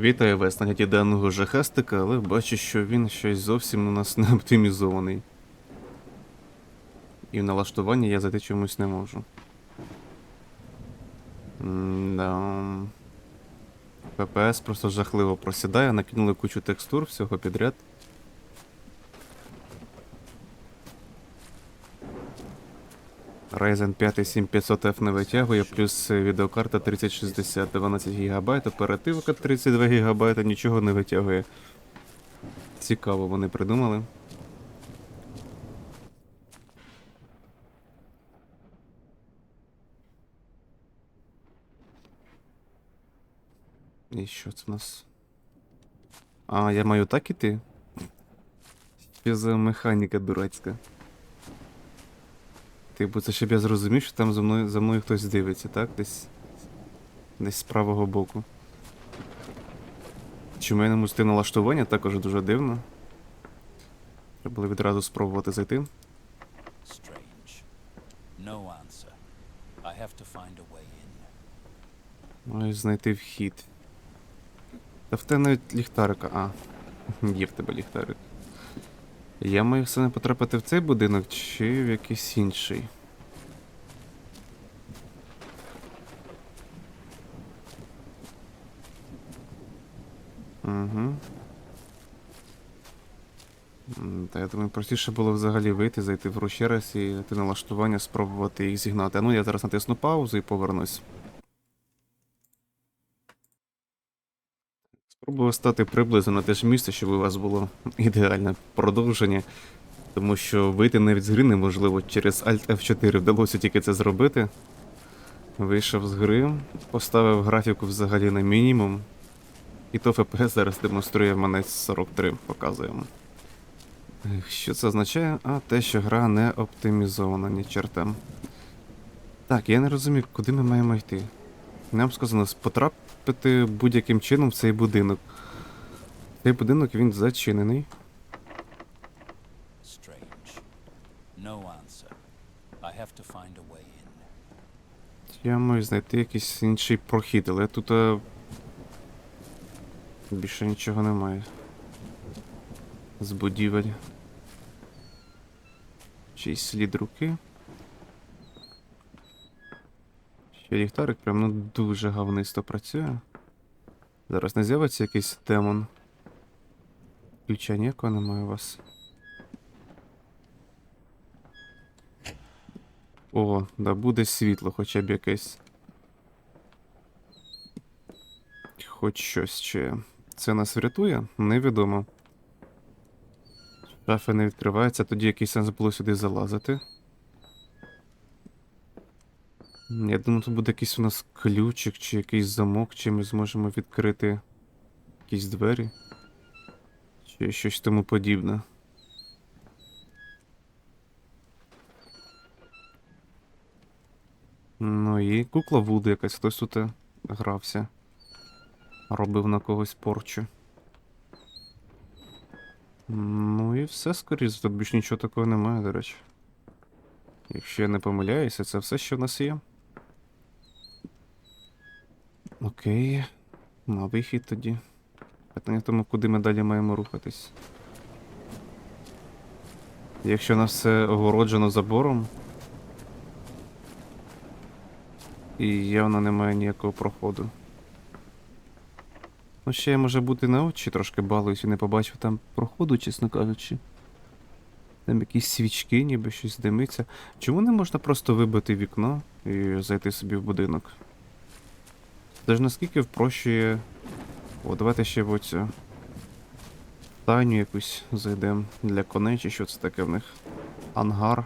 Вітаю вас на гляді даного жахастика, але бачу, що він щось зовсім у нас не оптимізований. І в налаштування я зайти чомусь не можу. Да. ППС просто жахливо просідає, накинули кучу текстур всього підряд. Ryzen 5 7500F не витягує, плюс відеокарта 3060 12 ГБ, оперативка 32 ГБ, нічого не витягує. Цікаво вони придумали. І що це в нас? А, я маю так іти? Що за дурацька? Типу, це щоб я зрозумів, що там за мною, за мною хтось дивиться, так? Десь. Десь з правого боку. Чому я не можу налаштування, також дуже дивно. Треба було відразу спробувати зайти. Маю знайти вхід. Та в тебе навіть ліхтарика. А, є в тебе ліхтарик. Я маю все не потрапити в цей будинок чи в якийсь інший. Угу. Та я думаю, простіше було взагалі вийти, зайти в гру ще раз і ти налаштування, спробувати їх зігнати. А ну я зараз натисну паузу і повернусь. Спробую стати приблизно на те ж місце, щоб у вас було ідеальне продовження. Тому що вийти навіть з гри неможливо. Через Alt F4 вдалося тільки це зробити. Вийшов з гри, поставив графіку взагалі на мінімум. І то FPS зараз демонструє мене 43, показуємо. Що це означає? А те, що гра не оптимізована, ні черта. Так, я не розумію, куди ми маємо йти. Нам сказано потрапити будь-яким чином в цей будинок. Цей будинок він зачинений. Я маю знайти якийсь інший прохід, але тут е, більше нічого немає. З будівель. Чийсь слід руки. Ще ліхтарик прям ну дуже говнисто працює. Зараз не з'явиться якийсь демон. Ключа ніякого немає у вас. О, да буде світло хоча б якесь. Хоч щось ще. Це нас врятує? Невідомо. Шафи не відкриваються, тоді який сенс було сюди залазити. Я думаю, тут буде якийсь у нас ключик чи якийсь замок, чи ми зможемо відкрити якісь двері. Чи щось тому подібне. Ну і кукла Вуду якась, хтось тут е, грався. Робив на когось порчу. Ну і все, скоріше, тут більш нічого такого немає, до речі. Якщо я не помиляюся, це все, що в нас є. Окей. На вихід тоді. Питання в тому, куди ми далі маємо рухатись. Якщо нас все огороджено забором. І явно немає ніякого проходу. Ну, ще я може бути на очі трошки балуюсь і не побачив там проходу, чесно кажучи. Там якісь свічки, ніби щось димиться. Чому не можна просто вибити вікно і зайти собі в будинок? Це ж наскільки впрощує. О, давайте ще в оцю Таню якусь зайдемо для коней, чи що це таке в них? Ангар.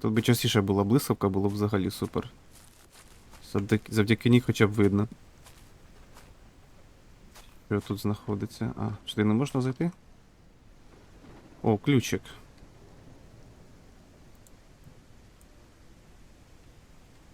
Тут би частіше була блискавка, було б взагалі супер. Завдяки, завдяки ній хоча б видно. Що тут знаходиться? А, сюди не можна зайти? О, ключик.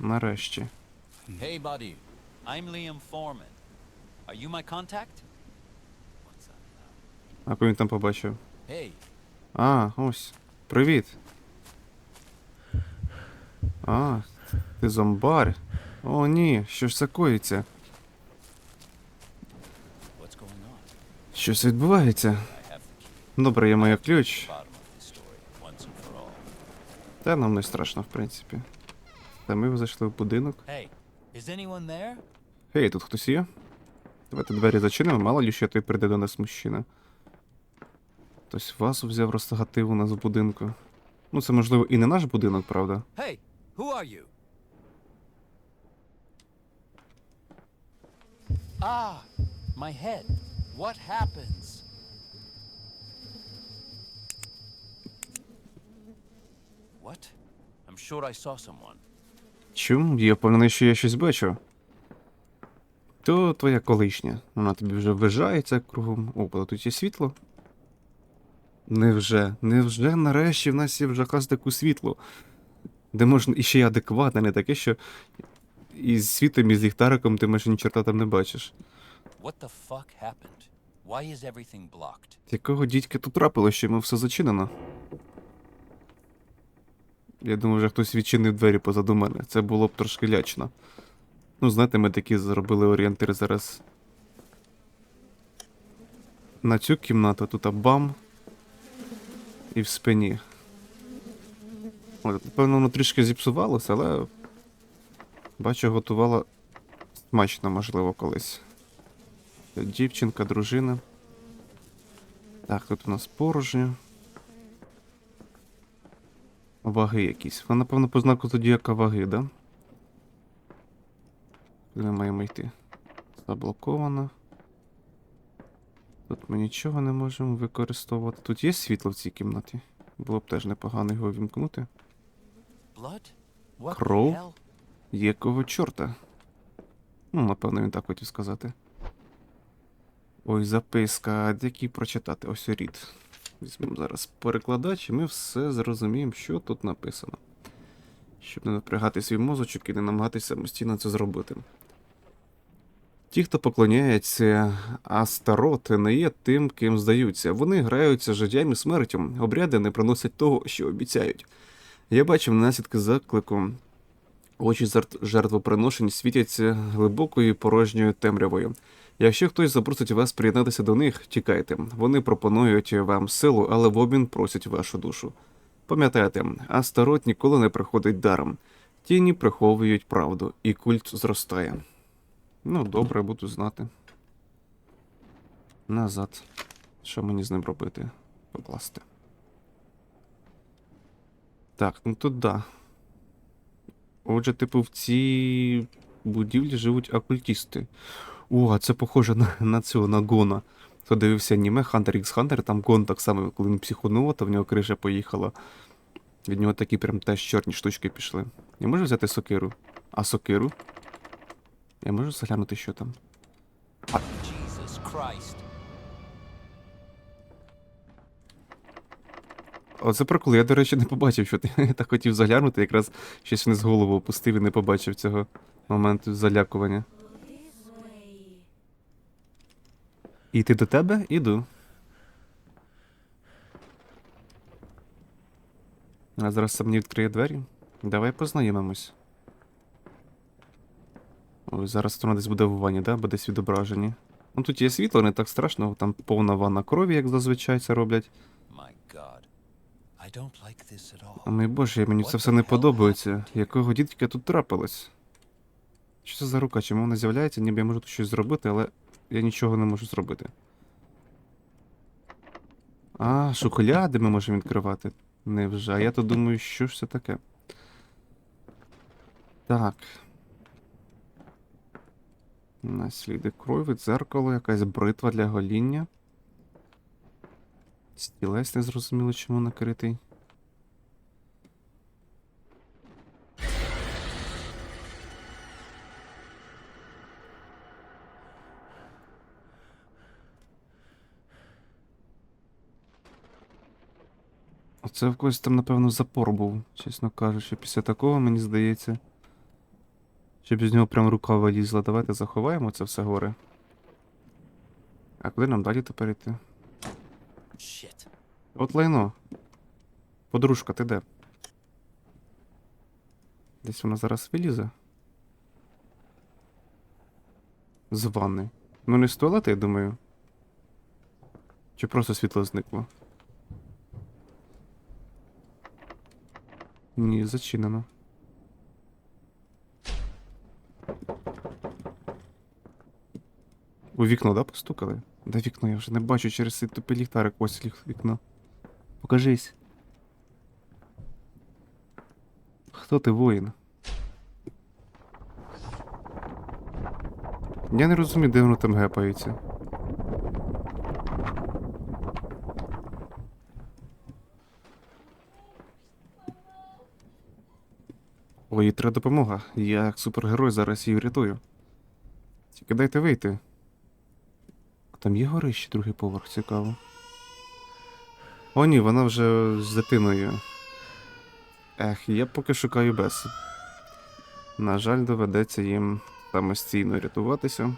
Нарешті. Hey, buddy. I'm Liam Foreman. Are you my contact? What's up now? А кого він там побачив? Hey. А, ось. Привіт. А, ти зомбар. О, ні, що ж це коїться? Щось відбувається. Добре, я маю ключ. Та нам не страшно, в принципі. Та ми зайшли в будинок. Гей, тут хтось є? Давайте двері зачинимо, мало ли що той прийде до нас мужчина. Хтось вазу взяв розтагатив у нас в будинку. Ну, це можливо і не наш будинок, правда? Hey, who are you? Ah, my head. What happens? What? I'm sure I saw someone. Чум? Я впевнений, що я щось бачу. То твоя колишня. Вона тобі вже ввижається кругом. О, але тут є світло. Невже? Невже нарешті в нас є в жахастику світло? Де можна іще й адекватне, не таке, що із світом, і з ліхтариком ти майже ні чорта там не бачиш. What the fuck happened? Why is everything blocked? Якого дідька тут трапило, що йому все зачинено? Я думаю, вже хтось відчинив двері позаду мене. Це було б трошки лячно. Ну, знаєте, ми такі зробили орієнтир зараз. На цю кімнату тут бам. І в спині. От, напевно, воно трішки зіпсувалося, але. Бачу, готувала смачно, можливо, колись. Дівчинка, дружина. Так, тут у нас порожньо. Ваги якісь. Вона, напевно, по знаку зодіака ваги, да? Куди маємо йти? Заблоковано. Тут ми нічого не можемо використовувати. Тут є світло в цій кімнаті. Було б теж непогано його вімкнути. Кров? Якого чорта? Ну, напевно, він так хотів сказати. Ой, записка, де який прочитати? Ось рід. Візьмемо зараз перекладач, і ми все зрозуміємо, що тут написано. Щоб не напрягати свій мозочок і не намагатися самостійно це зробити. Ті, хто поклоняється Астарот, не є тим, ким здаються. Вони граються життям і смертю. Обряди не приносять того, що обіцяють. Я бачив наслідки заклику Очі жертвоприношень світяться глибокою порожньою темрявою. Якщо хтось запросить вас приєднатися до них, тікайте. Вони пропонують вам силу, але в обмін просять вашу душу. Пам'ятайте, Астарот ніколи не приходить даром. Тіні приховують правду, і культ зростає. Ну, добре, буду знати. Назад. Що мені з ним робити? Покласти. Так, ну тут да. Отже, типу, в цій будівлі живуть окультісти. О, а це похоже на, на цього, на Гона. Хто дивився аніме Hunter x Hunter, там Гон так само, коли він психонув, то в нього криша поїхала. Від нього такі прям теж чорні штучки пішли. Я можу взяти сокиру? А сокиру? Я можу заглянути, що там? Christ. Оце прикол, я, до речі, не побачив, що ти я так хотів заглянути, якраз щось вниз голову опустив і не побачив цього моменту залякування. Іти до тебе? Іду. А зараз сам мені відкриє двері. Давай познайомимось. Ой, зараз воно десь буде в ванні, да? Бо десь відображені. Ну тут є світло, не так страшно, там повна ванна крові, як зазвичай це роблять. О мій боже, мені це все не подобається. Якого дідька тут трапилось? Що це за рука? Чому вона з'являється? Ніби я можу тут щось зробити, але я нічого не можу зробити. А, шухляди ми можемо відкривати. Невже? А я то думаю, що ж це таке? Так. Насліди крові, дзеркало, якась бритва для гоління. Стілець не зрозуміло, чому накритий. Оце в когось там, напевно, запор був, чесно кажучи, після такого, мені здається. Щоб з нього прям рука вилізла. Давайте заховаємо це все горе. А куди нам далі тепер йти? Shit. От лайно. Подружка, ти де? Десь вона зараз вилізе. З ванни. Ну не з туалету, я думаю. Чи просто світло зникло? Ні, зачинено. У вікно, да, постукали? Де вікно? Я вже не бачу через цей тупий ліхтарик. Ось ліх- вікно. Покажись. Хто ти воїн? Я не розумію, де воно там гепається. Їй треба допомога. Я як супергерой зараз її врятую. Тільки дайте вийти. Там є горище, другий поверх, цікаво. О, ні, вона вже з дитиною. Ех, я поки шукаю Бес. На жаль, доведеться їм самостійно рятуватися.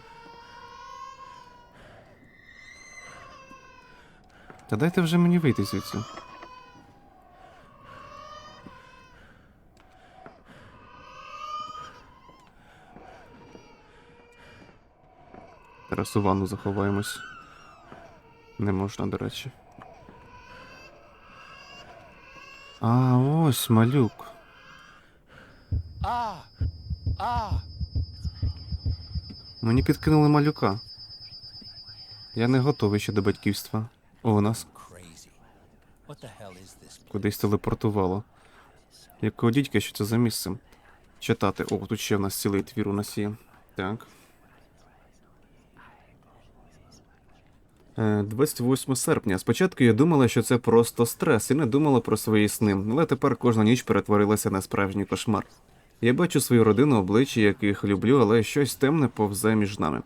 Та дайте вже мені вийти звідси. Зараз у ванну заховаємось. Не можна, до речі. А, ось малюк. Ah! Ah! Мені підкинули малюка. Я не готовий ще до батьківства. О, нас кудись телепортувало. Якого дідька, що це за місце? Читати. О, тут ще в нас цілий твір у нас є. Так. 28 серпня. Спочатку я думала, що це просто стрес, і не думала про свої сни, але тепер кожна ніч перетворилася на справжній кошмар. Я бачу свою родину, обличчя, яких люблю, але щось темне повзе між нами.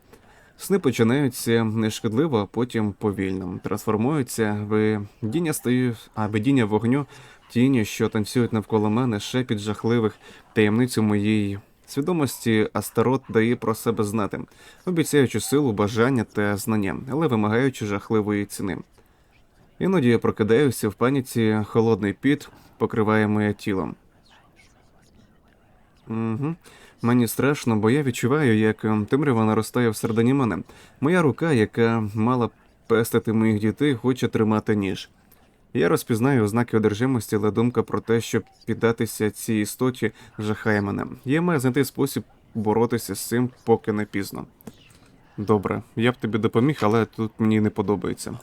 Сни починаються нешкідливо, а потім повільно. Трансформуються видіння стаю, а видіння вогню, тіні, що танцюють навколо мене, шепіт жахливих таємниць у моїй свідомості Астарот дає про себе знати, обіцяючи силу, бажання та знання, але вимагаючи жахливої ціни. Іноді я прокидаюся в паніці, холодний піт покриває моє тіло. Угу. Мені страшно, бо я відчуваю, як ем, темрява наростає всередині мене. Моя рука, яка мала пестити моїх дітей, хоче тримати ніж. Я розпізнаю ознаки одержимості, але думка про те, щоб піддатися цій істоті, жахає мене. Я маю знайти спосіб боротися з цим, поки не пізно. Добре, я б тобі допоміг, але тут мені не подобається.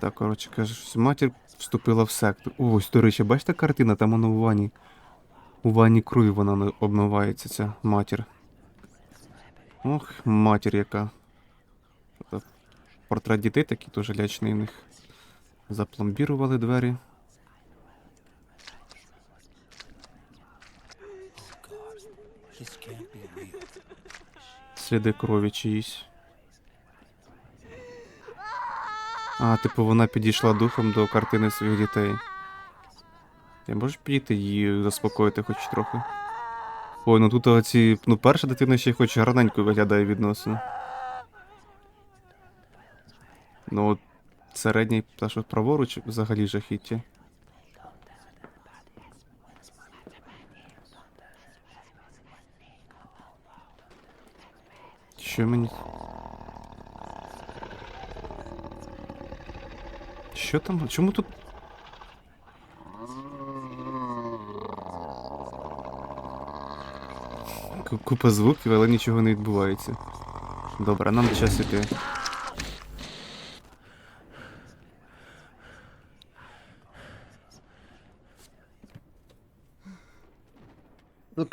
Так, коротше кажеш, матір вступила в секту. Ось, до речі, бачите картина, там воно у ванні. У ванні крові вона обмивається, ця матір. Ох, матір яка. Портрет дітей такий дуже лячний них. Запломбірували двері. Сліди крові чиїсь. А, типу, вона підійшла духом до картини своїх дітей. Я можу підійти її заспокоїти хоч трохи. Ой, ну тут оці. Ну, перша дитина ще хоч гарненько виглядає відносно. Ну, середній та що праворуч взагалі жахіття. Що мені. Що там? Чому тут. Купа звуків, але нічого не відбувається. Добре, нам час іти.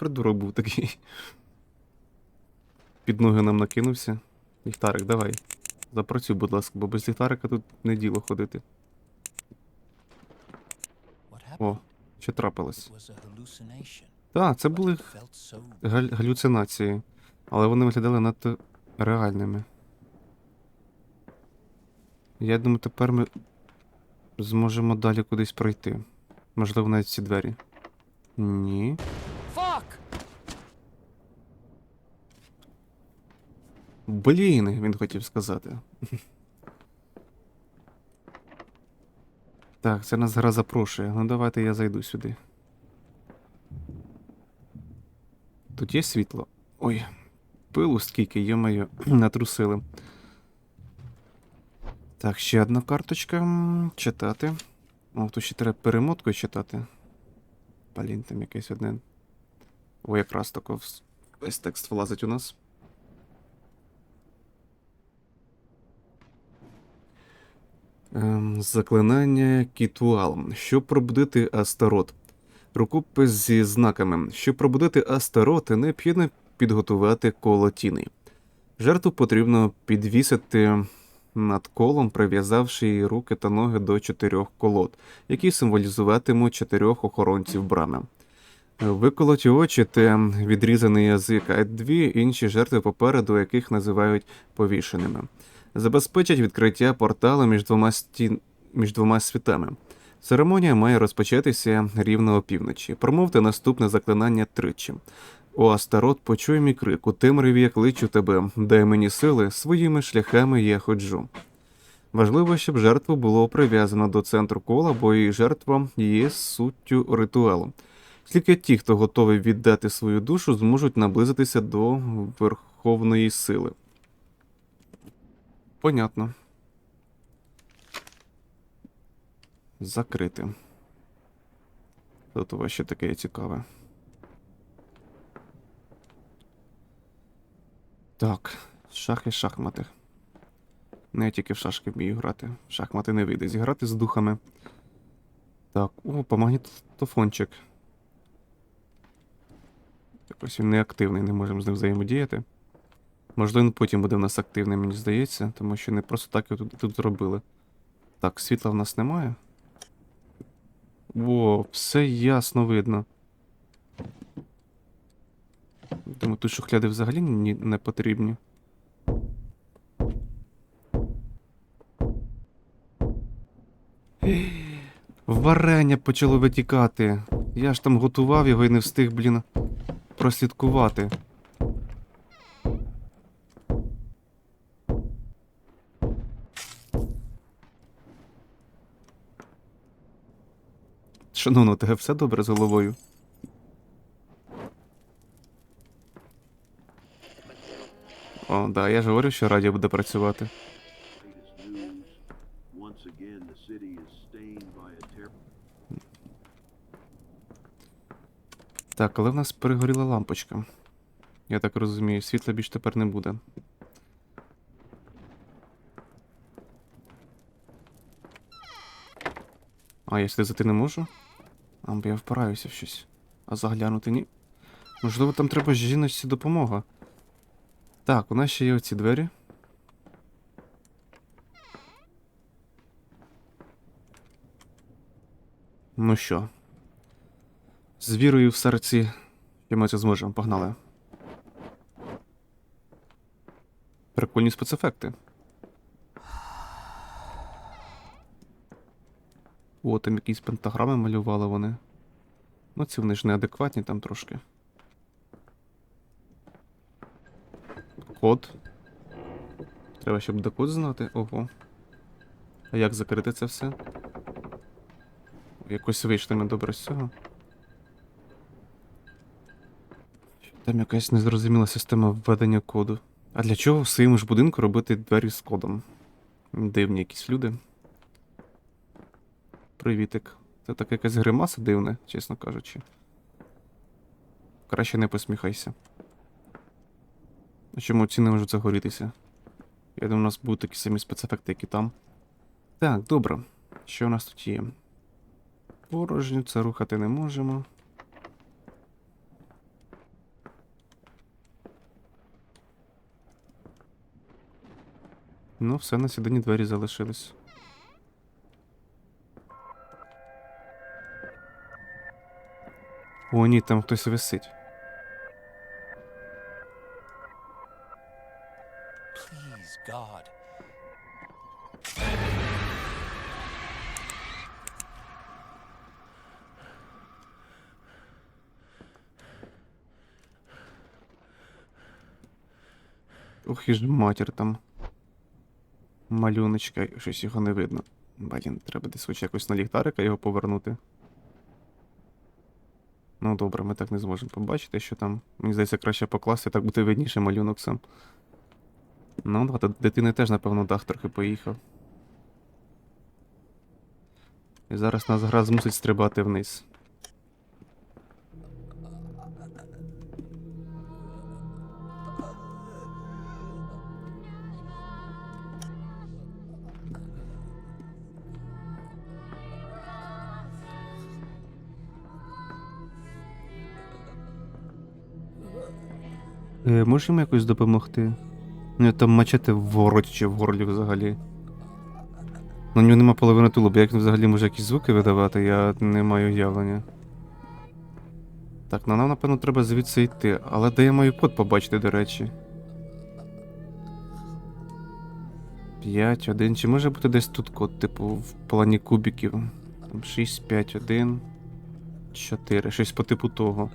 Придурок був такий. Під ноги нам накинувся. Ліхтарик, давай. Запрацюй, будь ласка, бо без ліхтарика тут не діло ходити. О, що трапилось? Так, це були галь- галюцинації, але вони виглядали надто реальними. Я думаю, тепер ми зможемо далі кудись пройти. Можливо, навіть ці двері. Ні. Fuck! Блін, він хотів сказати. Так, це нас гра запрошує. Ну давайте я зайду сюди. Тут є світло. Ой. пилу скільки, йомаю, натрусили. Так, ще одна карточка. Читати. О, тут ще треба перемоткою читати. Блін, там якесь одне. О, якраз тако весь текст влазить у нас. Заклинання Кітуал. Щоб пробудити Астарот. Рукопис зі знаками. Щоб пробудити Астарот, необхідно підготувати коло тіни. Жертву потрібно підвісити над колом, прив'язавши її руки та ноги до чотирьох колод, які символізуватимуть чотирьох охоронців брами. Виколоті очі та відрізаний язик, а дві інші жертви попереду, яких називають повішеними. Забезпечать відкриття порталу між двома, стін... між двома світами. Церемонія має розпочатися рівно опівночі. Промовте наступне заклинання тричі. О Астарот, почуй мій крик, у темряві я кличу тебе, дай мені сили, своїми шляхами я ходжу. Важливо, щоб жертву було прив'язано до центру кола, бо її жертва є суттю ритуалу. Тільки ті, хто готовий віддати свою душу, зможуть наблизитися до верховної сили. Понятно. Закрити. Тут у вас ще таке цікаве. Так, шахи шахмати. Не я тільки в шашки вмію грати. Шахмати не вийде зіграти з духами. Так, о, по магнітофончик. Якось він неактивний, не можемо з ним взаємодіяти. Можливо, він потім буде в нас активний, мені здається, тому що не просто так його тут, тут зробили. Так, світла в нас немає. Во, все ясно видно. Думаю, тут шухляди взагалі ні, не потрібні. Варення почало витікати. Я ж там готував його і не встиг, блін, прослідкувати. Шановно, тебе все добре з головою? О, да, я ж говорю, що радіо буде працювати. Так, але в нас перегоріла лампочка. Я так розумію, світла більш тепер не буде. А, я сюди зайти не можу? А, я впираюся в щось. А заглянути ні. Можливо, там треба жіночці допомога. Так, у нас ще є оці двері. Ну що, з вірою в серці, що ми це зможемо. Погнали. Прикольні спецефекти. О, там якісь пентаграми малювали вони. Ну, ці вони ж неадекватні там трошки. Код. Треба, щоб буде код знати. Ого. А як закрити це все? Якось вийшли ми добре з цього. Там якась незрозуміла система введення коду. А для чого в своєму ж будинку робити двері з кодом? Дивні якісь люди. Привітик. Це така якась гримаса дивна, чесно кажучи. Краще не посміхайся. Чому ці не можуть загорітися? Я думаю, у нас будуть такі самі спецефекти, як і там. Так, добре. Що у нас тут є? Порожню, це рухати не можемо. Ну, все, на сьогодні двері залишились. О, ні, там хтось висить. Please, God. Ох, і ж матір там. Малюночка, щось його не видно. Блін, треба десь хоч якось на ліхтарика його повернути. Ну добре, ми так не зможемо побачити, що там. Мені здається, краще покласти, так буде видніше малюнок сам. Ну, да, дитини теж, напевно, дах трохи поїхав. І зараз нас гра змусить стрибати вниз. Можеш йому якось допомогти? У нього там мачете в вороті чи в горлі взагалі. На нього нема половини тулуба, як він взагалі може якісь звуки видавати, я не маю уявлення. Так, ну нам, напевно, треба звідси йти, але де я маю код побачити, до речі. 5, 1. Чи може бути десь тут код, типу, в плані кубіків? Там 6, 5, 1, 4. Щось по типу того.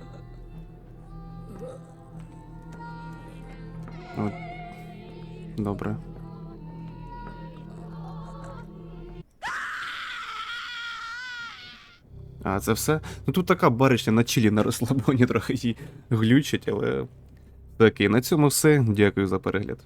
Добре. А, це все? Ну тут така баришня на чилі на розслабоні трохи її глючить, але. Окей, на цьому все. Дякую за перегляд.